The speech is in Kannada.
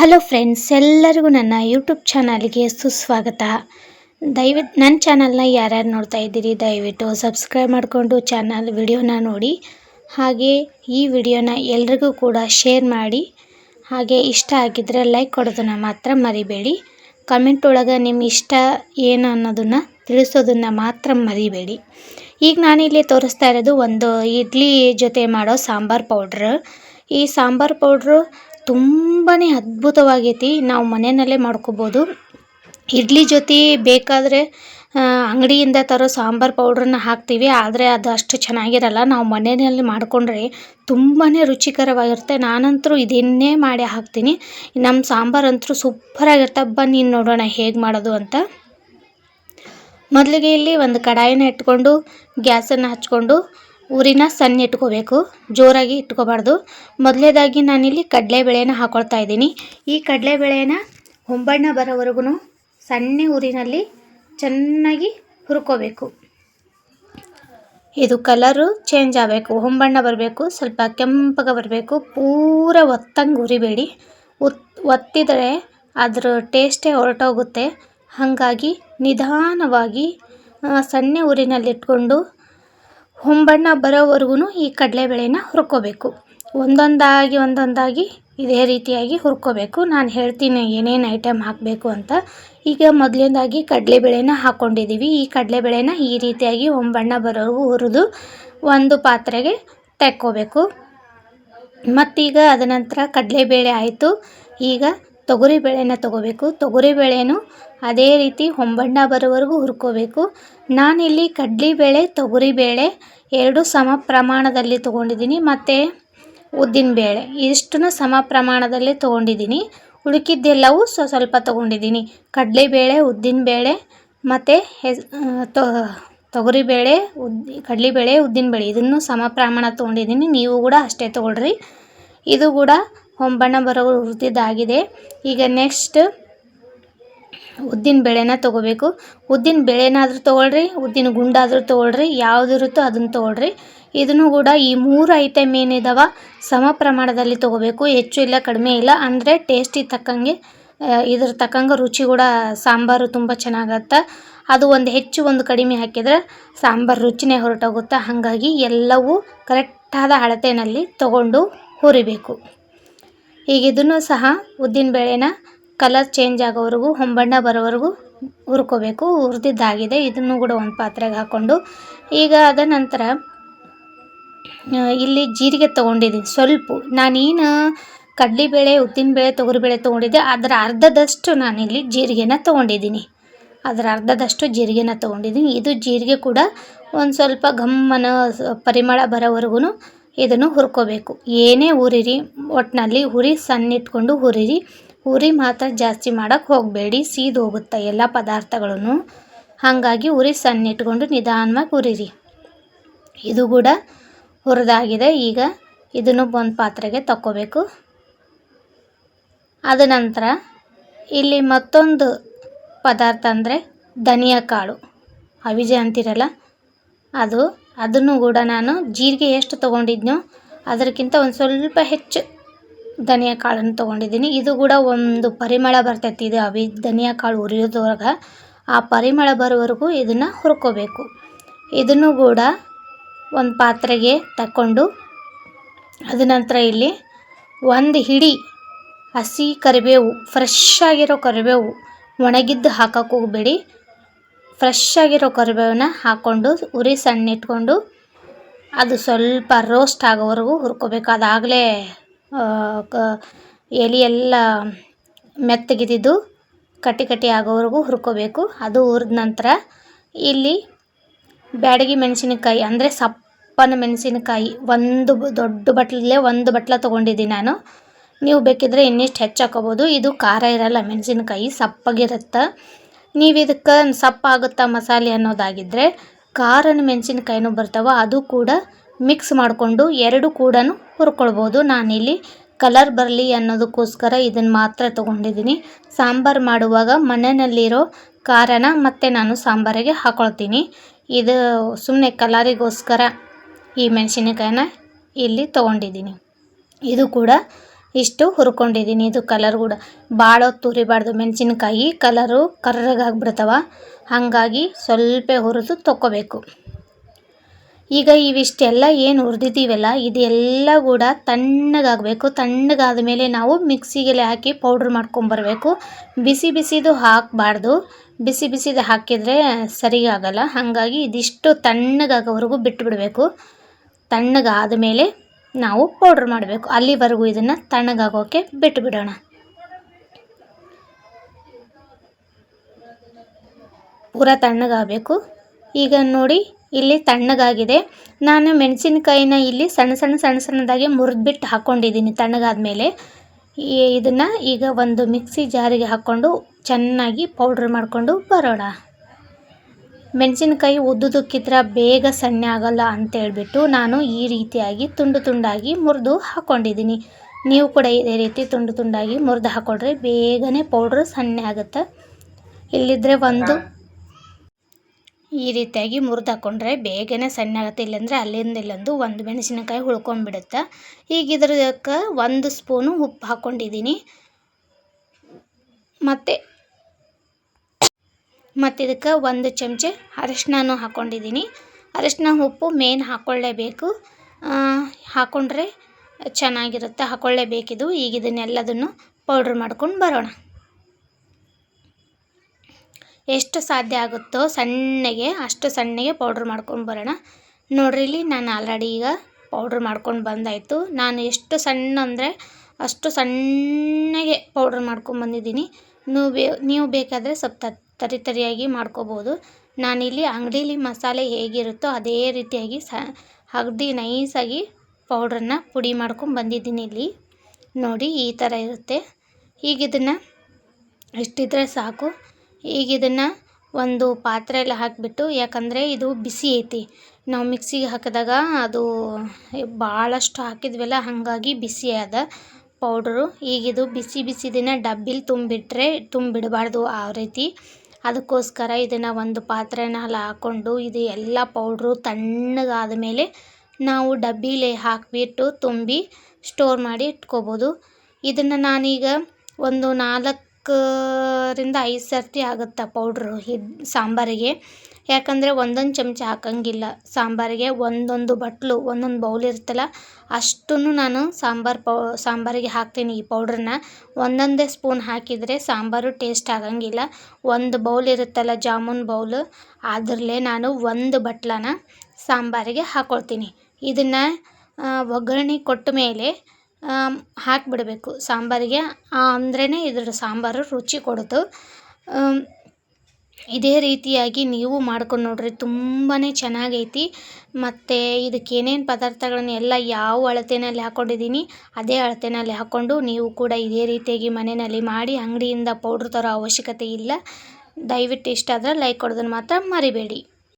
ಹಲೋ ಫ್ರೆಂಡ್ಸ್ ಎಲ್ಲರಿಗೂ ನನ್ನ ಯೂಟ್ಯೂಬ್ ಚಾನಲ್ಗೆ ಸುಸ್ವಾಗತ. ದಯವಿಟ್ಟು ನನ್ನ ಚಾನಲ್ನ ಯಾರ್ಯಾರು ನೋಡ್ತಾ ಇದ್ದೀರಿ, ದಯವಿಟ್ಟು ಸಬ್ಸ್ಕ್ರೈಬ್ ಮಾಡಿಕೊಂಡು ಚಾನಲ್ ವಿಡಿಯೋನ ನೋಡಿ. ಹಾಗೆ ಈ ವಿಡಿಯೋನ ಎಲ್ರಿಗೂ ಕೂಡ ಶೇರ್ ಮಾಡಿ. ಹಾಗೆ ಇಷ್ಟ ಆಗಿದ್ದರೆ ಲೈಕ್ ಕೊಡೋದನ್ನು ಮಾತ್ರ ಮರಿಬೇಡಿ. ಕಮೆಂಟ್ ಒಳಗೆ ನಿಮ್ಮ ಇಷ್ಟ ಏನು ಅನ್ನೋದನ್ನು ತಿಳಿಸೋದನ್ನು ಮಾತ್ರ ಮರಿಬೇಡಿ. ಈಗ ನಾನಿಲ್ಲಿ ತೋರಿಸ್ತಾ ಇರೋದು ಒಂದು ಇಡ್ಲಿ ಜೊತೆ ಮಾಡೋ ಸಾಂಬಾರು ಪೌಡ್ರ್ ಈ ಸಾಂಬಾರು ಪೌಡ್ರು ತುಂಬಾ ಅದ್ಭುತವಾಗೈತಿ. ನಾವು ಮನೆಯಲ್ಲೇ ಮಾಡ್ಕೋಬೋದು. ಇಡ್ಲಿ ಜೊತೆ ಬೇಕಾದರೆ ಅಂಗಡಿಯಿಂದ ತರೋ ಸಾಂಬಾರು ಪೌಡ್ರನ್ನ ಹಾಕ್ತೀವಿ. ಆದರೆ ಅದು ಅಷ್ಟು ಚೆನ್ನಾಗಿರಲ್ಲ. ನಾವು ಮನೆಯಲ್ಲಿ ಮಾಡಿಕೊಂಡ್ರೆ ತುಂಬಾ ರುಚಿಕರವಾಗಿರುತ್ತೆ. ನಾನಂತರೂ ಇದನ್ನೇ ಮಾಡಿ ಹಾಕ್ತೀನಿ. ನಮ್ಮ ಸಾಂಬಾರು ಅಂತೂ ಸೂಪರಾಗಿರುತ್ತೆ. ಬನ್ನಿ ನೋಡೋಣ ಹೇಗೆ ಮಾಡೋದು ಅಂತ. ಮೊದಲಿಗೆ ಇಲ್ಲಿ ಒಂದು ಕಡಾಯಿನ ಇಟ್ಕೊಂಡು, ಗ್ಯಾಸನ್ನು ಹಚ್ಕೊಂಡು ಊರಿನ ಸಣ್ಣ ಇಟ್ಕೋಬೇಕು ಜೋರಾಗಿ ಇಟ್ಕೋಬಾರ್ದು. ಮೊದಲೇದಾಗಿ ನಾನಿಲ್ಲಿ ಕಡಲೆಬೇಳೆನ ಹಾಕೊಳ್ತಾ ಇದ್ದೀನಿ. ಈ ಕಡಲೆಬೇಳೆನ ಹೊಂಬಣ್ಣ ಬರೋವರೆಗೂ ಸಣ್ಣ ಊರಿನಲ್ಲಿ ಚೆನ್ನಾಗಿ ಹುರ್ಕೋಬೇಕು. ಇದು ಕಲರು ಚೇಂಜ್ ಆಗಬೇಕು. ಹೊಂಬಣ್ಣ ಬರಬೇಕು, ಸ್ವಲ್ಪ ಕೆಂಪಗೆ ಬರಬೇಕು. ಪೂರ ಒತ್ತಂಗೆ ಉರಿಬೇಡಿ ಒತ್ ಒತ್ತಿದರೆ ಅದರ ಟೇಸ್ಟೇ ಹೊರಟೋಗುತ್ತೆ. ಹಾಗಾಗಿ ನಿಧಾನವಾಗಿ ಸಣ್ಣ ಊರಿನಲ್ಲಿಟ್ಕೊಂಡು ಹೊಂಬಣ್ಣ ಬರೋವರೆಗೂ ಈ ಕಡಲೆಬೇಳೆನ ಹುರ್ಕೋಬೇಕು. ಒಂದೊಂದಾಗಿ ಒಂದೊಂದಾಗಿ ಇದೇ ರೀತಿಯಾಗಿ ಹುರ್ಕೋಬೇಕು. ನಾನು ಹೇಳ್ತೀನಿ ಏನೇನು ಐಟಮ್ ಹಾಕಬೇಕು ಅಂತ. ಈಗ ಮೊದಲನೇದಾಗಿ ಕಡಲೆಬೇಳೆನ ಹಾಕ್ಕೊಂಡಿದ್ದೀವಿ ಈ ಕಡಲೆಬೇಳೆನ ಈ ರೀತಿಯಾಗಿ ಹೊಂಬಣ್ಣ ಬರೋವರೆಗೂ ಹುರಿದು ಒಂದು ಪಾತ್ರೆಗೆ ತೆಕ್ಕೋಬೇಕು. ಮತ್ತೀಗ ಅದ ನಂತರ ಕಡಲೆಬೇಳೆ ಆಯಿತು. ಈಗ ತೊಗರಿಬೇಳೆನ ತೊಗೋಬೇಕು. ತೊಗರಿಬೇಳೆನೂ ಅದೇ ರೀತಿ ಹೊಂಬಣ್ಣ ಬರೋವರೆಗೂ ಹುರ್ಕೋಬೇಕು. ನಾನಿಲ್ಲಿ ಕಡಲೆಬೇಳೆ, ತೊಗರಿಬೇಳೆ ಎರಡು ಸಮ ಪ್ರಮಾಣದಲ್ಲಿ ತೊಗೊಂಡಿದ್ದೀನಿ. ಮತ್ತು ಉದ್ದಿನಬೇಳೆ ಇಷ್ಟನ್ನು ಸಮ ಪ್ರಮಾಣದಲ್ಲಿ ತೊಗೊಂಡಿದ್ದೀನಿ. ಉಳುಕಿದ್ದೆಲ್ಲವೂ ಸ್ವ ಸ್ವಲ್ಪ ತೊಗೊಂಡಿದ್ದೀನಿ. ಕಡಲೆಬೇಳೆ, ಉದ್ದಿನಬೇಳೆ, ಮತ್ತು ಹೆಸ್ ತೊಗರಿಬೇಳೆ ಉದ್ದಿ ಕಡಲೆಬೇಳೆ, ಉದ್ದಿನಬೇಳೆ ಇದನ್ನು ಸಮ ಪ್ರಮಾಣ ತೊಗೊಂಡಿದ್ದೀನಿ. ನೀವು ಕೂಡ ಅಷ್ಟೇ ತೊಗೊಳ್ರಿ. ಇದು ಕೂಡ ಹೊಂಬಣ್ಣ ಬರೋ ಹುರಿದಿದ್ದಾಗಿದೆ. ಈಗ ನೆಕ್ಸ್ಟ್ ಉದ್ದಿನ ಬೇಳೆನ ತೊಗೋಬೇಕು. ಉದ್ದಿನ ಬೇಳೆನಾದರೂ ತೊಗೊಳ್ರಿ, ಉದ್ದಿನ ಗುಂಡಾದರೂ ತೊಗೊಳ್ರಿ ಯಾವುದಿರುತ್ತೋ ಅದನ್ನು ತೊಗೊಳ್ರಿ. ಇದನ್ನು ಕೂಡ ಈ ಮೂರು ಐಟಮ್ ಏನಿದಾವ ಸಮ ಪ್ರಮಾಣದಲ್ಲಿ ತೊಗೋಬೇಕು. ಹೆಚ್ಚು ಇಲ್ಲ, ಕಡಿಮೆ ಇಲ್ಲ, ಅಂದರೆ ಟೇಸ್ಟಿಗೆ ತಕ್ಕಂಗೆ ಇದ್ರ ತಕ್ಕಂಗೆ ರುಚಿ ಕೂಡ ಸಾಂಬಾರು ತುಂಬ ಚೆನ್ನಾಗತ್ತೆ. ಅದು ಒಂದು ಹೆಚ್ಚು ಒಂದು ಕಡಿಮೆ ಹಾಕಿದ್ರೆ ಸಾಂಬಾರು ರುಚಿನೇ ಹೊರಟೋಗುತ್ತೆ. ಹಾಗಾಗಿ ಎಲ್ಲವೂ ಕರೆಕ್ಟಾದ ಅಳತೆಯಲ್ಲಿ ತಗೊಂಡು ಹುರಿಬೇಕು. ಈಗ ಇದನ್ನು ಸಹ ಉದ್ದಿನ ಬೇಳೆನ ಕಲರ್ ಚೇಂಜ್ ಆಗೋವರೆಗೂ, ಹೊಂಬಣ್ಣ ಬರೋವರೆಗೂ ಹುರ್ಕೋಬೇಕು. ಹುರಿದಿದ್ದಾಗಿದೆ. ಇದನ್ನು ಕೂಡ ಒಂದು ಪಾತ್ರೆಗೆ ಹಾಕ್ಕೊಂಡು. ಈಗ ಅದ ನಂತರ ಇಲ್ಲಿ ಜೀರಿಗೆ ತೊಗೊಂಡಿದ್ದೀನಿ. ಸ್ವಲ್ಪ. ನಾನೇನು ಕಡಲೆಬೇಳೆ, ಉದ್ದಿನಬೇಳೆ, ತೊಗರಿಬೇಳೆ ತೊಗೊಂಡಿದ್ದೆ. ಅದರ ಅರ್ಧದಷ್ಟು ನಾನಿಲ್ಲಿ ಜೀರಿಗೆನ ತೊಗೊಂಡಿದ್ದೀನಿ. ಅದರ ಅರ್ಧದಷ್ಟು ಜೀರಿಗೆನ ತೊಗೊಂಡಿದ್ದೀನಿ. ಇದು ಜೀರಿಗೆ ಕೂಡ ಒಂದು ಸ್ವಲ್ಪ ಘಮ್ಮನ ಪರಿಮಳ ಬರೋವರೆಗೂ ಇದನ್ನು ಹುರ್ಕೋಬೇಕು. ಏನೇ ಹುರಿರಿ ಒಟ್ಟಿನಲ್ಲಿ ಹುರಿ, ಸಣ್ಣ ಇಟ್ಕೊಂಡು ಹುರಿರಿ. ಉರಿ ಮಾತ್ರ ಜಾಸ್ತಿ ಮಾಡೋಕ್ಕೆ ಹೋಗಬೇಡಿ, ಸೀದು ಹೋಗುತ್ತೆ ಎಲ್ಲ ಪದಾರ್ಥಗಳನ್ನು. ಹಾಗಾಗಿ ಉರಿ ಸಣ್ಣ ಇಟ್ಕೊಂಡು ನಿಧಾನವಾಗಿ ಉರಿರಿ ಇದು ಕೂಡ ಹುರಿದಾಗಿದೆ. ಈಗ ಇದನ್ನು ಒಂದು ಪಾತ್ರೆಗೆ ತಕ್ಕೋಬೇಕು. ಅದ ನಂತರ ಇಲ್ಲಿ ಮತ್ತೊಂದು ಪದಾರ್ಥ ಅಂದರೆ ಧನಿಯಾ ಕಾಳು. ಅವಿಜೆ ಅಂತಿರಲ್ಲ, ಅದು, ಅದನ್ನು ಕೂಡ ನಾನು ಜೀರಿಗೆ ಎಷ್ಟು ತೊಗೊಂಡಿದ್ನೋ ಅದಕ್ಕಿಂತ ಒಂದು ಸ್ವಲ್ಪ ಹೆಚ್ಚು ಧನಿಯಾ ಕಾಳನ್ನು ತೊಗೊಂಡಿದ್ದೀನಿ. ಇದು ಕೂಡ ಒಂದು ಪರಿಮಳ ಬರ್ತೈತಿ. ಇದು ಅವಿ ಧನಿಯಾ ಕಾಳು ಉರಿಯೋದ್ರೊಳಗೆ ಆ ಪರಿಮಳ ಬರೋವರೆಗೂ ಇದನ್ನು ಹುರ್ಕೋಬೇಕು. ಇದನ್ನು ಕೂಡ ಒಂದು ಪಾತ್ರೆಗೆ ತಕ್ಕೊಂಡು ಅದ ನಂತರ ಇಲ್ಲಿ ಒಂದು ಹಿಡಿ ಹಸಿ ಕರಿಬೇವು ಫ್ರೆಶ್ ಆಗಿರೋ ಕರಿಬೇವು ಒಣಗಿದ್ದು ಹಾಕಕ್ಕೆ ಹೋಗಬೇಡಿ ಫ್ರೆಶ್ ಆಗಿರೋ ಕರಿಬೇವನ್ನ ಹಾಕ್ಕೊಂಡು ಉರಿ ಸಣ್ಣ ಇಟ್ಕೊಂಡು ಅದು ಸ್ವಲ್ಪ ರೋಸ್ಟ್ ಆಗೋವರೆಗೂ ಹುರ್ಕೋಬೇಕು. ಅದಾಗಲೇ ಕ, ಎಲೆ ಎಲ್ಲ ಮೆತ್ತಗಿದ್ದಿದ್ದು ಕಟ್ಟಿ ಕಟ್ಟಿ ಆಗೋವರೆಗೂ ಹುರ್ಕೋಬೇಕು. ಅದು ಹುರಿದ ನಂತರ ಇಲ್ಲಿ ಬ್ಯಾಡಗಿ ಮೆಣಸಿನಕಾಯಿ, ಅಂದರೆ ಸಪ್ಪನ ಮೆಣಸಿನಕಾಯಿ, ಒಂದು ದೊಡ್ಡ ಬಟ್ಲಲ್ಲೇ ಒಂದು ಬಟ್ಲ ತೊಗೊಂಡಿದ್ದೀನಿ ನಾನು. ನೀವು ಬೇಕಿದ್ರೆ ಇನ್ನಿಷ್ಟು ಹೆಚ್ಚು ಹಾಕೋಬೋದು. ಇದು ಖಾರ ಇರಲ್ಲ ಮೆಣಸಿನಕಾಯಿ, ಸಪ್ಪಗಿರುತ್ತೆ. ನೀವು ಇದಕ್ಕೆ ಸಪ್ಪಾಗುತ್ತಾ ಮಸಾಲೆ ಅನ್ನೋದಾಗಿದ್ದರೆ ಖಾರನ ಮೆಣಸಿನಕಾಯಿನೂ ಬರ್ತಾವೆ. ಅದು ಕೂಡ ಮಿಕ್ಸ್ ಮಾಡಿಕೊಂಡು ಎರಡು ಕೂಡ ಹುರ್ಕೊಳ್ಬೋದು. ನಾನಿಲ್ಲಿ ಕಲರ್ ಬರಲಿ ಅನ್ನೋದಕ್ಕೋಸ್ಕರ ಇದನ್ನು ಮಾತ್ರ ತೊಗೊಂಡಿದ್ದೀನಿ. ಸಾಂಬಾರು ಮಾಡುವಾಗ ಮನೆಯಲ್ಲಿರೋ ಖಾರನ ಮತ್ತೆ ನಾನು ಸಾಂಬಾರಿಗೆ ಹಾಕ್ಕೊಳ್ತೀನಿ ಇದು ಸುಮ್ಮನೆ ಕಲರಿಗೋಸ್ಕರ ಈ ಮೆಣಸಿನಕಾಯಿನ ಇಲ್ಲಿ ತೊಗೊಂಡಿದ್ದೀನಿ. ಇದು ಕೂಡ ಇಷ್ಟು ಹುರ್ಕೊಂಡಿದ್ದೀನಿ. ಇದು ಕಲರ್ ಕೂಡ ಭಾಳ ತುರಿಬಾರ್ದು. ಮೆಣಸಿನ್ಕಾಯಿ ಕಲರು ಕರ್ರಗಾಗ್ಬಿಡ್ತಾವ. ಹಾಗಾಗಿ ಸ್ವಲ್ಪ ಹುರಿದು ತೊಗೋಬೇಕು ಈಗ ಇವಿಷ್ಟೆಲ್ಲ ಏನು ಹುರಿದಿದ್ದೀವಲ್ಲ ಇದೆಲ್ಲ ಕೂಡ ತಣ್ಣಗಾಗಬೇಕು. ತಣ್ಣಗಾದ ಮೇಲೆ ನಾವು ಮಿಕ್ಸಿಗೆಲೆ ಹಾಕಿ ಪೌಡ್ರ್ ಮಾಡ್ಕೊಂಬರಬೇಕು. ಬಿಸಿ ಬಿಸಿದು ಹಾಕಬಾರ್ದು. ಬಿಸಿ ಬಿಸಿದು ಹಾಕಿದರೆ ಸರಿಯಾಗಲ್ಲ. ಹಾಗಾಗಿ ಇದಿಷ್ಟು ತಣ್ಣಗಾಗೋವರೆಗೂ ಬಿಟ್ಟುಬಿಡಬೇಕು ತಣ್ಣಗಾದ ಮೇಲೆ ನಾವು ಪೌಡ್ರ್ ಮಾಡಬೇಕು. ಅಲ್ಲಿವರೆಗೂ ಇದನ್ನು ತಣ್ಣಗಾಗೋಕ್ಕೆ ಬಿಟ್ಟುಬಿಡೋಣ ಪೂರ ತಣ್ಣಗಾಗಬೇಕು. ಈಗ ನೋಡಿ ಇಲ್ಲಿ ತಣ್ಣಗಾಗಿದೆ. ನಾನು ಮೆಣಸಿನಕಾಯಿನ ಇಲ್ಲಿ ಸಣ್ಣ ಸಣ್ಣ ಸಣ್ಣ ಸಣ್ಣದಾಗಿ ಮುರಿದ್ಬಿಟ್ಟು ಹಾಕ್ಕೊಂಡಿದ್ದೀನಿ ತಣ್ಣಗಾದ ಮೇಲೆ ಇದನ್ನು ಈಗ ಒಂದು ಮಿಕ್ಸಿ ಜಾರಿಗೆ ಹಾಕ್ಕೊಂಡು ಚೆನ್ನಾಗಿ ಪೌಡ್ರ್ ಮಾಡಿಕೊಂಡು ಬರೋಣ. ಮೆಣಸಿನಕಾಯಿ ಉದ್ದುದಕ್ಕಿದ್ರೆ ಬೇಗ ಸಣ್ಣ ಆಗಲ್ಲ ಅಂತೇಳ್ಬಿಟ್ಟು ನಾನು ಈ ರೀತಿಯಾಗಿ ತುಂಡು ತುಂಡಾಗಿ ಮುರಿದು ಹಾಕ್ಕೊಂಡಿದ್ದೀನಿ ನೀವು ಕೂಡ ಇದೇ ರೀತಿ ತುಂಡು ತುಂಡಾಗಿ ಮುರಿದು ಹಾಕ್ಕೊಂಡ್ರೆ ಬೇಗನೆ ಪೌಡ್ರ್ ಸಣ್ಣ ಆಗುತ್ತೆ. ಇಲ್ಲಿದ್ದರೆ ಒಂದು ಈ ರೀತಿಯಾಗಿ ಮುರಿದು ಹಾಕ್ಕೊಂಡ್ರೆ ಬೇಗನೆ ಸಣ್ಣ ಆಗುತ್ತೆ ಇಲ್ಲಾಂದರೆ ಅಲ್ಲಿಂದ ಇಲ್ಲೊಂದು ಒಂದು ಮೆಣಸಿನಕಾಯಿ ಉಳ್ಕೊಂಡ್ಬಿಡುತ್ತೆ ಈಗ ಇದ್ರಕ್ಕೆ ಒಂದು ಸ್ಪೂನು ಉಪ್ಪು ಹಾಕ್ಕೊಂಡಿದ್ದೀನಿ ಮತ್ತು ಮತ್ತು ಇದಕ್ಕೆ ಒಂದು ಚಮಚ ಅರಶಿನೂ ಹಾಕ್ಕೊಂಡಿದ್ದೀನಿ ಅರಶಿನ ಉಪ್ಪು ಮೇನ್ ಹಾಕ್ಕೊಳ್ಳೇಬೇಕು ಹಾಕ್ಕೊಂಡ್ರೆ ಚೆನ್ನಾಗಿರುತ್ತೆ ಹಾಕ್ಕೊಳ್ಳೇಬೇಕಿದು ಈಗ ಇದನ್ನೆಲ್ಲದನ್ನು ಪೌಡ್ರ್ ಮಾಡ್ಕೊಂಡು ಬರೋಣ. ಎಷ್ಟು ಸಾಧ್ಯ ಆಗುತ್ತೋ ಸಣ್ಣಗೆ, ಅಷ್ಟು ಸಣ್ಣಗೆ ಪೌಡ್ರ್ ಮಾಡ್ಕೊಂಡು ಬರೋಣ. ನೋಡ್ರಿ ಇಲ್ಲಿ ನಾನು ಆಲ್ರೆಡಿ ಈಗ ಪೌಡ್ರ್ ಮಾಡ್ಕೊಂಡು ಬಂದಾಯಿತು. ನಾನು ಎಷ್ಟು ಸಣ್ಣ ಅಂದರೆ ಅಷ್ಟು ಸಣ್ಣಗೆ ಪೌಡ್ರ್ ಮಾಡ್ಕೊಂಬಂದಿದ್ದೀನಿ ನೀವು ಬೇ, ನೀವು ಬೇಕಾದರೆ ಸ್ವಲ್ಪ ತರಿ ತರಿಯಾಗಿ ಮಾಡ್ಕೋಬೋದು. ನಾನಿಲ್ಲಿ ಅಂಗಡೀಲಿ ಮಸಾಲೆ ಹೇಗಿರುತ್ತೋ ಅದೇ ರೀತಿಯಾಗಿ ಸ ಅಗ್ದಿ ನೈಸಾಗಿ ಪೌಡ್ರನ್ನ ಪುಡಿ ಮಾಡ್ಕೊಂಡು ಬಂದಿದ್ದೀನಿ ಇಲ್ಲಿ. ನೋಡಿ ಈ ಥರ ಇರುತ್ತೆ. ಈಗ ಇದನ್ನು ಇಷ್ಟಿದ್ರೆ ಸಾಕು. ಈಗ ಇದನ್ನು ಒಂದು ಪಾತ್ರೆಯಲ್ಲಿ ಹಾಕಿಬಿಟ್ಟು, ಯಾಕಂದರೆ ಇದು ಬಿಸಿ ಐತಿ. ನಾವು ಮಿಕ್ಸಿಗೆ ಹಾಕಿದಾಗ ಅದು ಭಾಳಷ್ಟು ಹಾಕಿದ್ವಲ್ಲ, ಹಾಗಾಗಿ ಬಿಸಿ ಅದ ಪೌಡ್ರು. ಈಗಿದು ಬಿಸಿ ಬಿಸಿ ದಿನ ಡಬ್ಬಿಲಿ ತುಂಬಿಟ್ರೆ ತುಂಬಿಡಬಾರ್ದು ಆ ರೀತಿ. ಅದಕ್ಕೋಸ್ಕರ ಇದನ್ನು ಒಂದು ಪಾತ್ರೆನಲ್ಲಿ ಹಾಕ್ಕೊಂಡು ಇದು ಎಲ್ಲ ಪೌಡ್ರು ತಣ್ಣಗಾದ ಮೇಲೆ ನಾವು ಡಬ್ಬಿಲಿ ಹಾಕಿಬಿಟ್ಟು ತುಂಬಿ ಸ್ಟೋರ್ ಮಾಡಿ ಇಟ್ಕೋಬೋದು. ಇದನ್ನು ನಾನೀಗ ಒಂದು ನಾಲ್ಕರಿಂದ ಐದು ಸರ್ತಿ ಆಗುತ್ತೆ ಪೌಡ್ರು ಇದು ಸಾಂಬಾರಿಗೆ? ಯಾಕಂದರೆ ಒಂದೊಂದು ಚಮಚ ಹಾಕಂಗಿಲ್ಲ. ಸಾಂಬಾರಿಗೆ ಒಂದೊಂದು ಬಟ್ಲು, ಒಂದೊಂದು ಬೌಲ್ ಇರುತ್ತಲ್ಲ ಅಷ್ಟನ್ನು ನಾನು ಸಾಂಬಾರು ಪೌ, ಸಾಂಬಾರಿಗೆ ಹಾಕ್ತೀನಿ ಈ ಪೌಡ್ರನ್ನ ಒಂದೊಂದೇ ಸ್ಪೂನ್ ಹಾಕಿದರೆ ಸಾಂಬಾರು ಟೇಸ್ಟ್ ಆಗಂಗಿಲ್ಲ. ಒಂದು ಬೌಲ್ ಇರುತ್ತಲ್ಲ ಜಾಮೂನ್ ಬೌಲು ಅದರಲ್ಲೇ ನಾನು ಒಂದು ಬಟ್ಲನ್ನ ಸಾಂಬಾರಿಗೆ ಹಾಕ್ಕೊಳ್ತೀನಿ ಇದನ್ನು ಒಗ್ಗರಣೆ ಕೊಟ್ಟ ಮೇಲೆ ಹಾಕಿಬಿಡಬೇಕು ಸಾಂಬಾರಿಗೆ. ಅಂದ್ರೇ ಇದ್ರ ಸಾಂಬಾರು ರುಚಿ ಕೊಡೋದು ಇದೇ ರೀತಿಯಾಗಿ ನೀವು ಮಾಡ್ಕೊಂಡು ನೋಡಿರಿ ತುಂಬಾ ಚೆನ್ನಾಗೈತಿ. ಮತ್ತು ಇದಕ್ಕೆ ಏನೇನು ಪದಾರ್ಥಗಳನ್ನ ಎಲ್ಲ ಯಾವ ಅಳತೆಯಲ್ಲಿ ಹಾಕ್ಕೊಂಡಿದ್ದೀನಿ ಅದೇ ಅಳತೆಯಲ್ಲಿ ಹಾಕ್ಕೊಂಡು ನೀವು ಕೂಡ ಇದೇ ರೀತಿಯಾಗಿ ಮನೆಯಲ್ಲಿ ಮಾಡಿ ಅಂಗಡಿಯಿಂದ ಪೌಡ್ರ್ ತರೋ ಅವಶ್ಯಕತೆ ಇಲ್ಲ. ದಯವಿಟ್ಟು ಇಷ್ಟ ಆದರೆ ಲೈಕ್ ಕೊಡೋದನ್ನು ಮಾತ್ರ ಮರಿಬೇಡಿ.